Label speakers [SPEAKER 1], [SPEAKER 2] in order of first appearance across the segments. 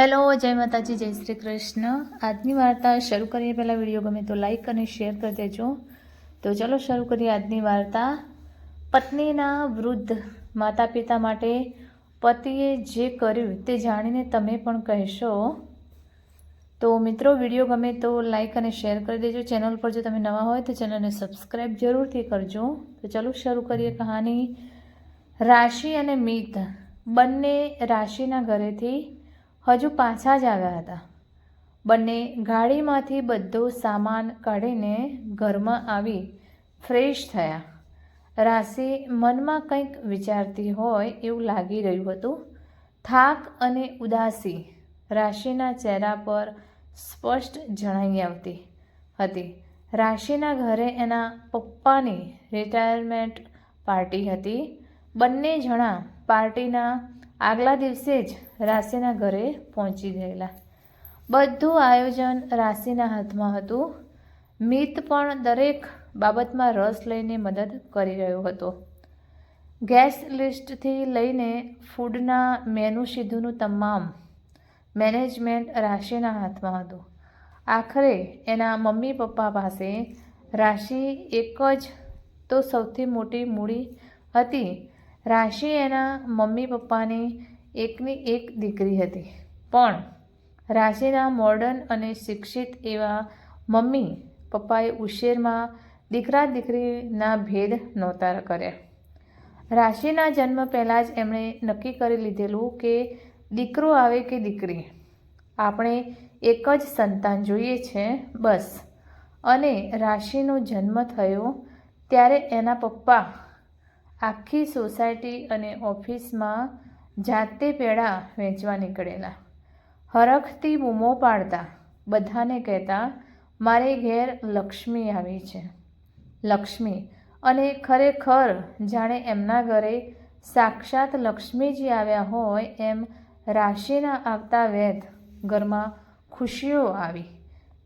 [SPEAKER 1] Hello, જય માતાજી, જય શ્રી કૃષ્ણ. આજની વાર્તા શરૂ કરીએ પહેલાં વીડિયો ગમે તો લાઈક અને શેર કરી દેજો. તો ચલો શરૂ કરીએ આજની વાર્તા. પત્નીના વૃદ્ધ માતા પિતા માટે પતિએ જે કર્યું તે જાણીને તમે પણ કહેશો. તો મિત્રો, વીડિયો ગમે તો લાઈક અને શેર કરી દેજો. ચેનલ પર જો તમે નવા હોય તો ચેનલને સબસ્ક્રાઈબ જરૂરથી કરજો. તો ચલો શરૂ કરીએ કહાની. રાશિ અને મિત બંને રાશિના ઘરેથી હજુ પાછા જ આવ્યા હતા. બંને ગાડીમાંથી બધો સામાન કાઢીને ઘરમાં આવી ફ્રેશ થયા. રાશિ મનમાં કંઈક વિચારતી હોય એવું લાગી રહ્યું હતું. થાક અને ઉદાસી રાશિના ચહેરા પર સ્પષ્ટ જણાઈ આવતી હતી. રાશિના ઘરે એના પપ્પાની રિટાયરમેન્ટ પાર્ટી હતી. બંને જણા પાર્ટીના આગલા દિવસે જ રાશિના ઘરે પહોંચી ગયેલા. બધું આયોજન રાશિના હાથમાં હતું. મિત પણ દરેક બાબતમાં રસ લઈને મદદ કરી રહ્યો હતો. ગેસ લિસ્ટથી લઈને ફૂડના મેનુ સીધુંનું તમામ મેનેજમેન્ટ રાશિના હાથમાં હતું. આખરે એના મમ્મી પપ્પા પાસે રાશિ એક જ તો સૌથી મોટી મૂડી હતી રાશિ એના મમ્મી પપ્પાની એકની એક દીકરી હતી. પણ રાશિના મોડર્ન અને શિક્ષિત એવા મમ્મી પપ્પાએ ઉશેરમાં દીકરા દીકરીના ભેદ નહોતા કર્યા. રાશિના જન્મ પહેલાં જ એમણે નક્કી કરી લીધેલું કે દીકરો આવે કે દીકરી, આપણે એક જ સંતાન જોઈએ છે, બસ. અને રાશિનો જન્મ થયો ત્યારે એના પપ્પા આખી સોસાયટી અને ઓફિસમાં જાતે પેડા વેચવા નીકળેલા. હરખથી બૂમો પાડતા, બધાને કહેતા, મારે ઘેર લક્ષ્મી આવી છે. લક્ષ્મી? અને ખરેખર જાણે એમના ઘરે સાક્ષાત લક્ષ્મીજી આવ્યા હોય એમ રાશિના આવતા વેધ ઘરમાં ખુશીઓ આવી.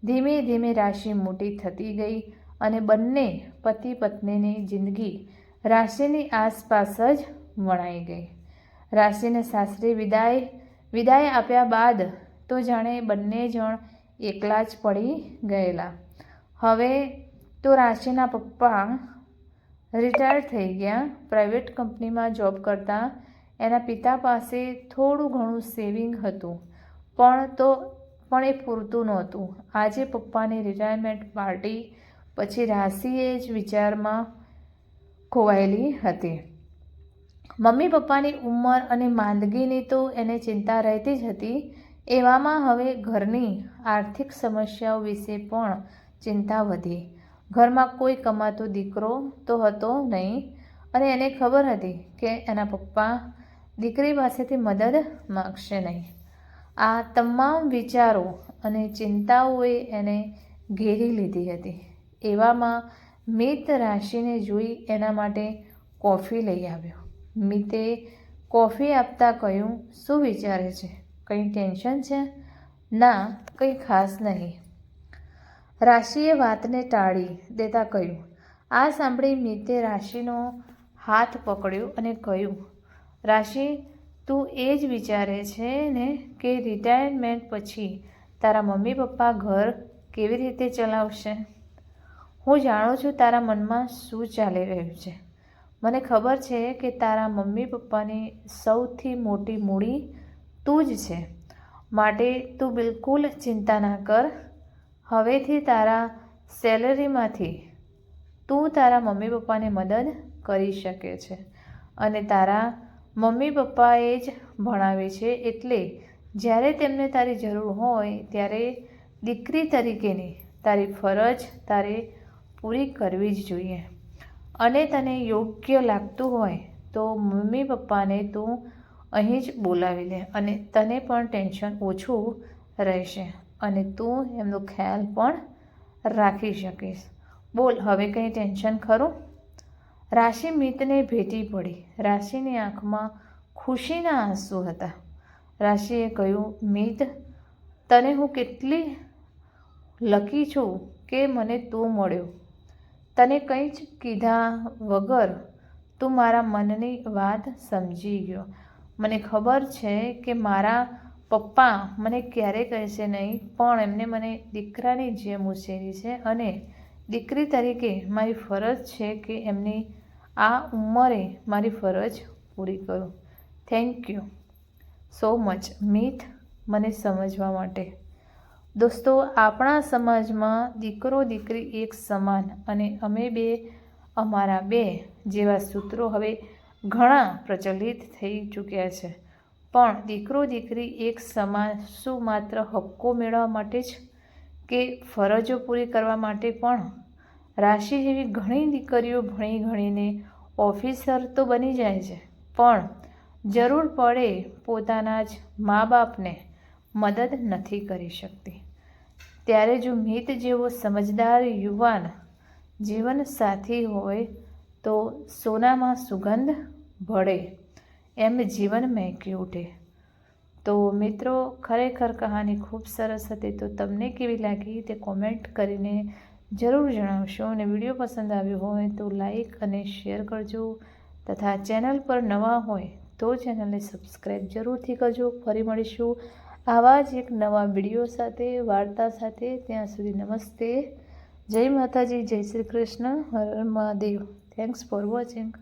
[SPEAKER 1] ધીમે ધીમે રાશિ મોટી થતી ગઈ અને બંને પતિ પત્નીની જિંદગી રાશિની આસપાસ જ વણાઈ ગઈ. રાશિને સાસરી વિદાય વિદાય આપ્યા બાદ તો જાણે બંને જણ એકલા જ પડી ગયેલા. હવે તો રાશિના પપ્પા રિટાયર થઈ ગયા. પ્રાઇવેટ કંપનીમાં જોબ કરતા એના પિતા પાસે થોડું ઘણું સેવિંગ હતું, પણ તો, પણ એ પૂરતું નહોતું. આજે પપ્પાની રિટાયરમેન્ટ પાર્ટી, પછી રાશિએ જ વિચારમાં ખોવાયેલી હતી. મમ્મી પપ્પાની ઉંમર અને માંદગીની તો એને ચિંતા રહેતી જ હતી. એવામાં હવે ઘરની આર્થિક સમસ્યાઓ વિશે પણ ચિંતા વધી. ઘરમાં કોઈ કમાતો દીકરો તો હતો નહીં. અને એને ખબર હતી કે એના પપ્પા દીકરી પાસેથી મદદ માગશે નહીં. આ તમામ વિચારો અને ચિંતાઓએ એને ઘેરી લીધી હતી. એવામાં મિત રાશિને જોઈ એના માટે કોફી લઈ આવ્યો. મિતે કોફી આપતા કહ્યું, શું વિચારે છે? કંઈ ટેન્શન છે? ના, કંઈ ખાસ નહીં. રાશિએ વાતને ટાળી દેતા કહ્યું, આ સાંભળી મિતે રાશિનો હાથ પકડ્યો અને કહ્યું, રાશિ, તું એ જ વિચારે છે ને કે રિટાયરમેન્ટ પછી તારા મમ્મી પપ્પા ઘર કેવી રીતે ચલાવશે? હું જાણું છું તારા મનમાં શું ચાલી રહ્યું છે. મને ખબર છે કે તારા મમ્મી પપ્પાની સૌથી મોટી મૂડી તું જ છે. માટે તું બિલકુલ ચિંતા ના કર. હવેથી તારા સેલરીમાંથી તું તારા મમ્મી પપ્પાને મદદ કરી શકે છે. અને તારા મમ્મી પપ્પાએ જ ભણાવે છે એટલે જ્યારે તેમને તારી જરૂર હોય ત્યારે દીકરી તરીકેની તારી ફરજ, તારે પૂરી કરવી જ જોઈએ. અને તને યોગ્ય લાગતું હોય તો મમ્મી પપ્પાને તું અહીં જ બોલાવી લે અને તને પણ ટેન્શન ઓછું રહેશે અને તું એમનો ખ્યાલ પણ રાખી શકીશ. બોલ, હવે કંઈ ટેન્શન ખરું? રાશિ મિતને ભેટી પડી. રાશિની આંખમાં ખુશીના આંસુ હતા. રાશિએ કહ્યું, મિત, તને હું કેટલી લકી છું કે મને તું મળ્યો? તને કંઈ જ કીધા વગર તું મારા મનની વાત સમજી ગયો. મને ખબર છે કે મારા પપ્પા મને ક્યારે કહેશે નહીં, પણ એમને મને દીકરાની જેમ ઉછેરી છે અને દીકરી તરીકે મારી ફરજ છે કે એમની આ ઉંમરે મારી ફરજ પૂરી કરું. Thank you so much Meet, મને સમજવા માટે. દોસ્તો, આપણા સમાજમાં દીકરો, દીકરી એક સમાન અને અમે બે, અમારા બે જેવા સૂત્રો હવે ઘણા પ્રચલિત થઈ ચૂક્યા છે. પણ દીકરો, દીકરી એક સમાન શું માત્ર હક્કો મેળવવા માટે જ કે ફરજો પૂરી કરવા માટે પણ? રાશિ જેવી ઘણી દીકરીઓ ભણી ગણીને ઓફિસર તો બની જાય છે, પણ જરૂર પડે પોતાના જ મા બાપને મદદ નથી કરી શકતી. ત્યારે જો મિત જેવો સમજદાર યુવાન જીવન સાથી હોય, તો સોનામાં સુગંધ ભળે, એમ જીવન મહેકી ઉઠે. તો મિત્રો, ખરેખર કહાની ખૂબ સરસ હતી, તો તમને કેવી લાગી તે કોમેન્ટ કરીને જરૂર જણાવશો. અને વીડિયો પસંદ આવ્યો હોય, તો લાઈક અને શેર કરજો. તથા ચેનલ પર નવા હોય, તો ચેનલને સબસ્ક્રાઈબ જરૂરથી કરજો. ફરી મળીશું. આવા જ એક નવા વીડિયો સાથે, વાર્તા સાથે ત્યાં સુધી નમસ્તે. જય માતાજી, જય શ્રી કૃષ્ણ. હર મહાદેવ. Thanks for watching